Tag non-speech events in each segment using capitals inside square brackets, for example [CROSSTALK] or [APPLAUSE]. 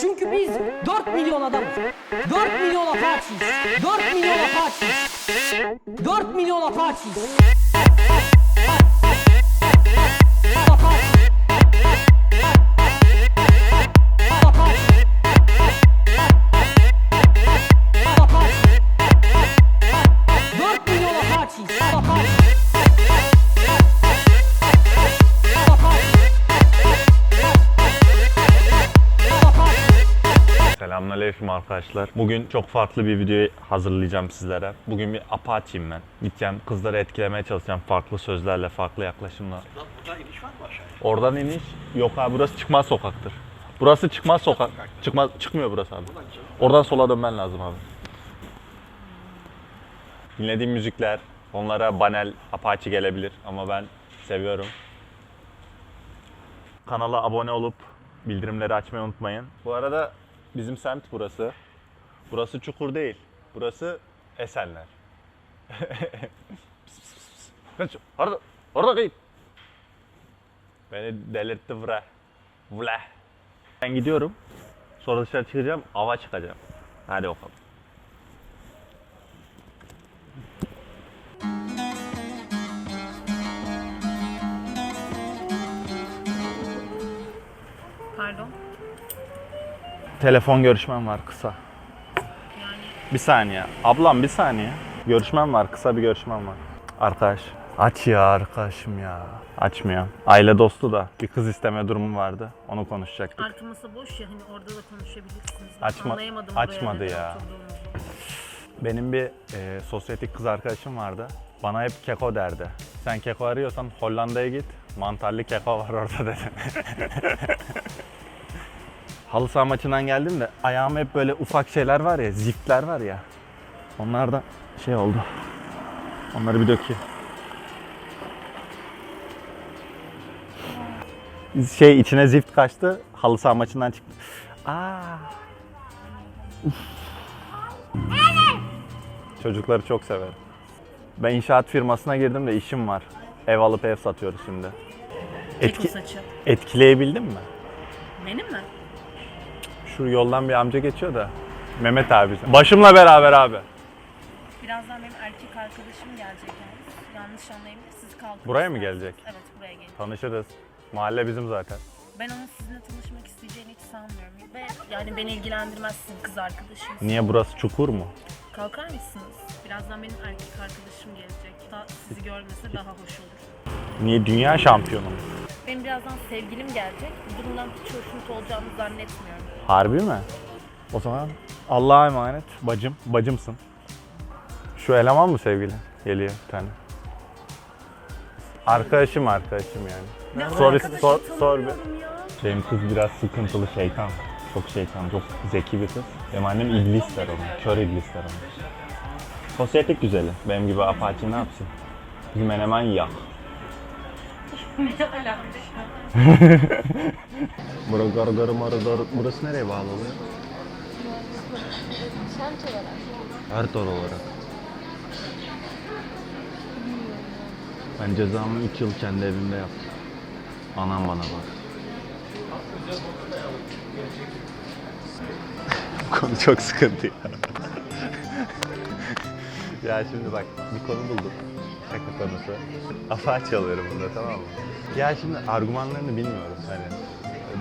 Çünkü biz 4 milyon adamız. 4 milyon Apache'yiz. 4 milyon Apache'yiz. 4 milyon Apache'yiz. Selamünaleyküm arkadaşlar. Bugün çok farklı bir video hazırlayacağım sizlere. Bugün bir Apache'yim ben. Gideceğim kızları etkilemeye çalışacağım farklı sözlerle, farklı yaklaşımla. Burada iniş var mı aşağıya? Oradan iniş yok abi burası çıkmaz sokaktır. Burası çıkmaz sokak. Çıkmaz çıkmıyor burası abi. Oradan sola dönmen lazım abi. Dinlediğim müzikler onlara banel Apache gelebilir ama ben seviyorum. Kanala abone olup bildirimleri açmayı unutmayın. Bu arada bizim semt burası. Burası Çukur değil. Burası Esenler. Kaç. Orada. Orada kayıp. Beni delirtti vre. Vle. Ben gidiyorum. Sonra dışarı çıkacağım. Ava çıkacağım. Hadi bakalım. Telefon görüşmem var kısa. Bir saniye. Ablam bir saniye. Görüşmem var. Kısa bir görüşmem var. Arkadaş. Aç ya arkadaşım ya. Açmıyor. Aile dostu da bir kız isteme durumu vardı. Onu konuşacaktık. Arka masa boş ya hani orada da konuşabilirsiniz. Açma- Anlayamadım açmadı buraya ya. oturduğunuzu. Benim bir e, sosyetik kız arkadaşım vardı. Bana hep keko derdi. Sen keko arıyorsan Hollanda'ya git. Mantarlı keko var orada dedi. [LAUGHS] Halı saha maçından geldim de ayağım hep böyle ufak şeyler var ya, ziftler var ya. Onlardan şey oldu. Onları bir dökeyim. Şey içine zift kaçtı. Halı saha maçından çıktı. Aa. Çocukları çok severim. Ben inşaat firmasına girdim de işim var. Ev alıp ev satıyoruz şimdi. Etki, saçı. etkileyebildin mi? Benim mi? Şu yoldan bir amca geçiyor da. Mehmet abi. Başımla beraber abi. Birazdan benim erkek arkadaşım gelecek yani. Yanlış anlayabilir. Siz kalkın. Buraya mı gelecek? Evet buraya gelecek. Tanışırız. Mahalle bizim zaten. Ben onun sizinle tanışmak isteyeceğini hiç sanmıyorum. Ve yani beni ilgilendirmez sizin kız arkadaşınız. Niye burası çukur mu? Kalkar mısınız? Birazdan benim erkek arkadaşım gelecek. Da sizi görmese daha hoş olur. Niye dünya şampiyonu mu? Benim birazdan sevgilim gelecek. Bu durumdan hiç hoşnut olacağımı zannetmiyorum. Harbi mi? O zaman Allah'a emanet. Bacım, bacımsın. Şu eleman mı sevgili? Geliyor bir tane. Arkadaşım arkadaşım yani. Ne Sor, arkadaşı sor, sor bir. tanımıyorum ya. Benim kız biraz sıkıntılı şeytan. Çok şeytan, çok zeki bir kız. Benim annem iblis der onu, kör iblis der onu. Sosyetik güzeli. Benim gibi apaçi ne yapsın? Bizim menemen yak. [LAUGHS] Bura gargarı marıdar. Burası nereye bağlı oluyor? Semt olarak. Dor olarak. Ben cezamı 3 yıl kendi evimde yaptım. Anam bana bak. [LAUGHS] Bu konu çok sıkıntı ya. [LAUGHS] ya şimdi bak bir konu buldum. Şaka konusu. Afa çalıyorum burada tamam mı? Ya şimdi argümanlarını bilmiyorum hani.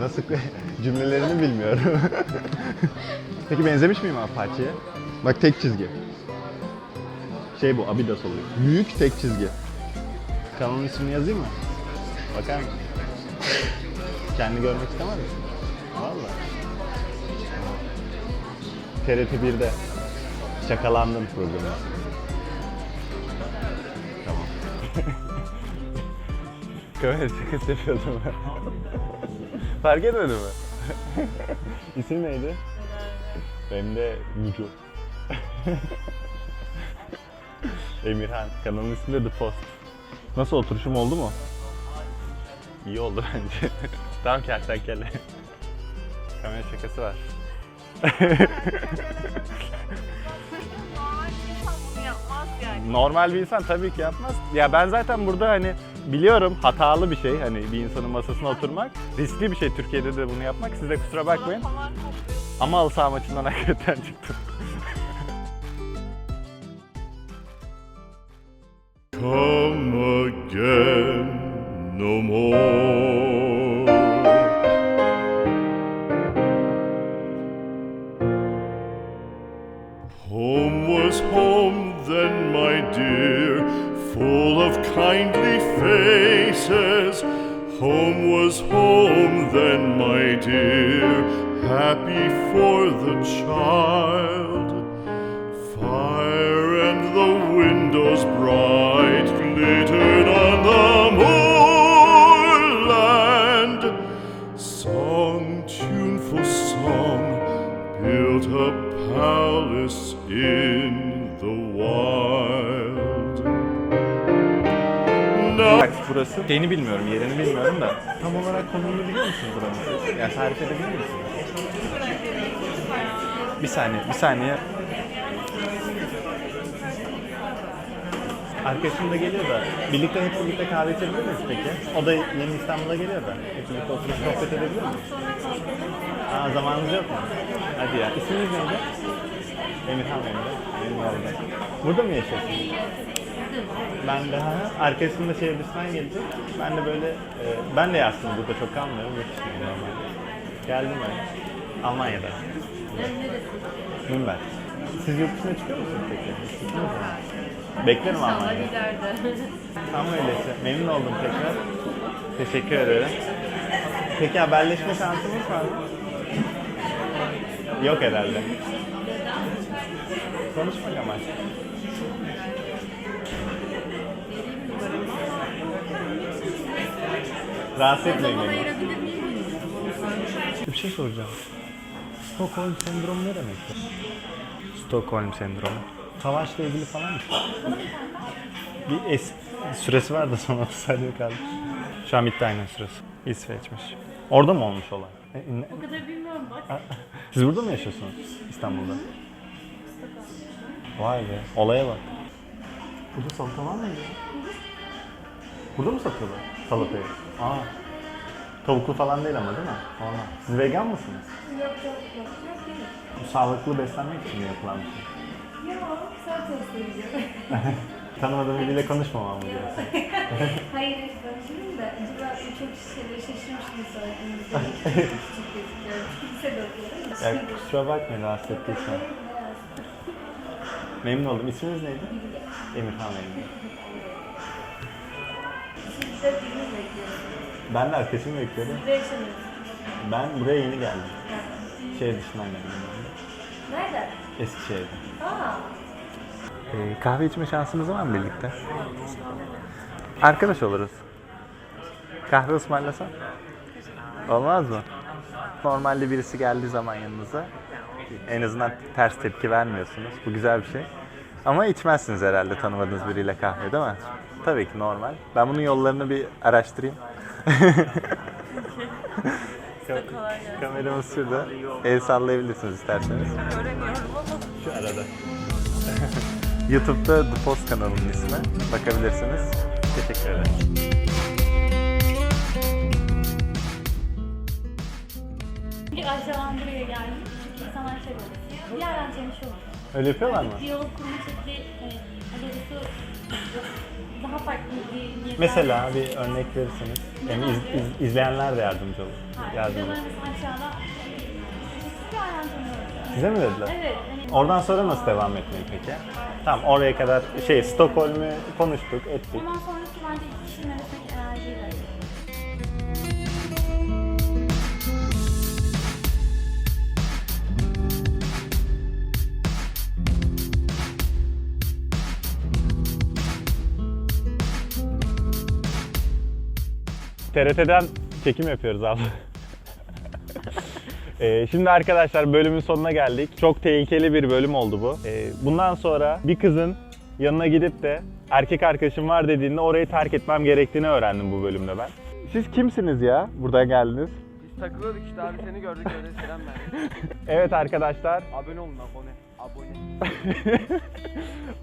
Nasıl [LAUGHS] cümlelerini bilmiyorum. [LAUGHS] Peki benzemiş miyim Apache'ye? Bak tek çizgi. Şey bu Abidas oluyor. Büyük tek çizgi. Kanalın ismini yazayım mı? Bakar mısın? Kendi görmek istemez misin? Valla. TRT 1'de Şakalandın programı. [LAUGHS] Kamera şakası yapıyordum ben. [LAUGHS] Fark etmedin mi? [LAUGHS] İsim neydi? Benim de Mücu. Emirhan. Kanalın ismi de The Post. Nasıl oturuşum oldu mu? İyi oldu bence. tamam kertenkele. Kamera şakası var. Normal bir insan tabii ki yapmaz. Ya ben zaten burada hani biliyorum hatalı bir şey hani bir insanın masasına oturmak. Riskli bir şey Türkiye'de de bunu yapmak. Siz de kusura bakmayın. Ama halı saha maçından [LAUGHS] hakikaten çıktım. come again no more. Faces. Home was home then, my dear, happy for the child. Bak burası. Şeyini bilmiyorum, yerini bilmiyorum da. Tam olarak konumunu biliyor musun buranın? Yani tarif edebilir misin? Bir saniye, bir saniye. Arkadaşım da geliyor da. Birlikte hep birlikte kahve içebilir miyiz peki? O da yeni İstanbul'a geliyor da. Hep birlikte oturup sohbet edebilir miyiz? Aa zamanınız yok mu? Hadi ya. İsminiz neydi? Emirhan. Benim de orada. Burada mı yaşıyorsunuz? Ben de ha, arkadaşım da şehir dışından gelecek. Ben de böyle, e, ben de aslında burada çok kalmıyorum. Yurt dışındayım normalde. Geldim ben. Almanya'da. Nürnberg. Siz yurt dışına çıkıyor musunuz peki? Çıktınız mı? Beklerim Almanya'da. Tam öyleyse. Memnun oldum tekrar. Teşekkür ederim. Peki haberleşme şansımız var mı? Yok herhalde. Konuşmak amaçlı. Rahatsız etmeyin beni. Bir şey soracağım. Stockholm sendromu ne demektir? Stockholm sendromu. Savaşla ilgili falan mı? Bir es süresi var da son 30 saniye kaldı. Şu an bitti aynen süresi. İsveç'miş. Orada mı olmuş olay? E, ne- O kadar bilmiyorum bak. [LAUGHS] Siz burada mı yaşıyorsunuz? İstanbul'da. Vay be. Olaya bak. Burada salata var mıydı? Burada mı satıyorlar salatayı? Aa. Tavuklu falan değil ama değil mi? Normal. Siz vegan mısınız? Yok yok yok yok değil. Bu sağlıklı beslenmek için mi yapılan bir şey? Yok sen söyleyeceğim. [LAUGHS] Tanımadığım biriyle konuşmamam mı diyorsun? [LAUGHS] Hayır ben şimdi de acaba çok şeyleri şaşırmıştım söylediğinizde. Çok gözüküyorum. Lise de okuyorum. Ya kusura bakmayın rahatsız ettiysem. Memnun oldum. İsminiz neydi? Emirhan benim. Bekliyorum. Ben de arkadaşımı bekliyorum. Siz de yaşamıyorsunuz. Ben buraya yeni geldim. Şehir dışından geldim. Nerede? Eskişehir'de. Aa. Ee, kahve içme şansımız var mı birlikte? Arkadaş oluruz. Kahve ısmarlasan? Olmaz mı? Normalde birisi geldiği zaman yanınıza en azından ters tepki vermiyorsunuz. Bu güzel bir şey. Ama içmezsiniz herhalde tanımadığınız biriyle kahve değil mi? Tabii ki normal. Ben bunun yollarını bir araştırayım. [LAUGHS] Kolay gelsin. Kameramız şurada. El sallayabilirsiniz isterseniz. Göremiyorum ama. Şu arada. [LAUGHS] YouTube'da The Post kanalının ismi. Bakabilirsiniz. Teşekkür ederim. Bir aşağıdan buraya geldim. Çünkü insanlar şey. Bir yerden tanışıyorlar. Öyle yapıyorlar mı? Diyalog kurma şekli hani farklı bir niyetler- Mesela bir örnek verirseniz. Hem iz- iz- izleyenler de yardımcı olur. Ha, Yardımcı aşağıda bir tanıyorlar. Size mi dediler? Evet. Hani Oradan sonra nasıl devam etmeyi peki? Tamam oraya kadar şey Stockholm'u konuştuk, ettik. Ondan sonraki bence iki kişinin arasındaki TRT'den çekim yapıyoruz abi. [LAUGHS] Ee, şimdi arkadaşlar bölümün sonuna geldik. Çok tehlikeli bir bölüm oldu bu. Ee, bundan sonra bir kızın yanına gidip de erkek arkadaşım var dediğinde orayı terk etmem gerektiğini öğrendim bu bölümde ben. Siz kimsiniz ya? Burada geldiniz. Biz takılıyorduk işte abi seni gördük öyle selam verdik. [LAUGHS] Evet arkadaşlar Abone olun abone. Abone.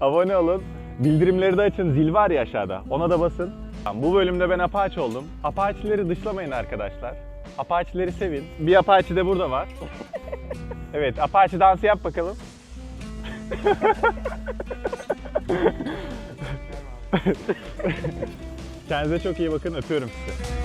[LAUGHS] abone olun. Bildirimleri de açın. Zil var ya aşağıda. Ona da basın. Bu bölümde ben Apache oldum. Apache'leri dışlamayın arkadaşlar. Apache'leri sevin. Bir Apache de burada var. [LAUGHS] Evet, Apache dansı yap bakalım. [LAUGHS] Kendinize çok iyi bakın. Öpüyorum sizi.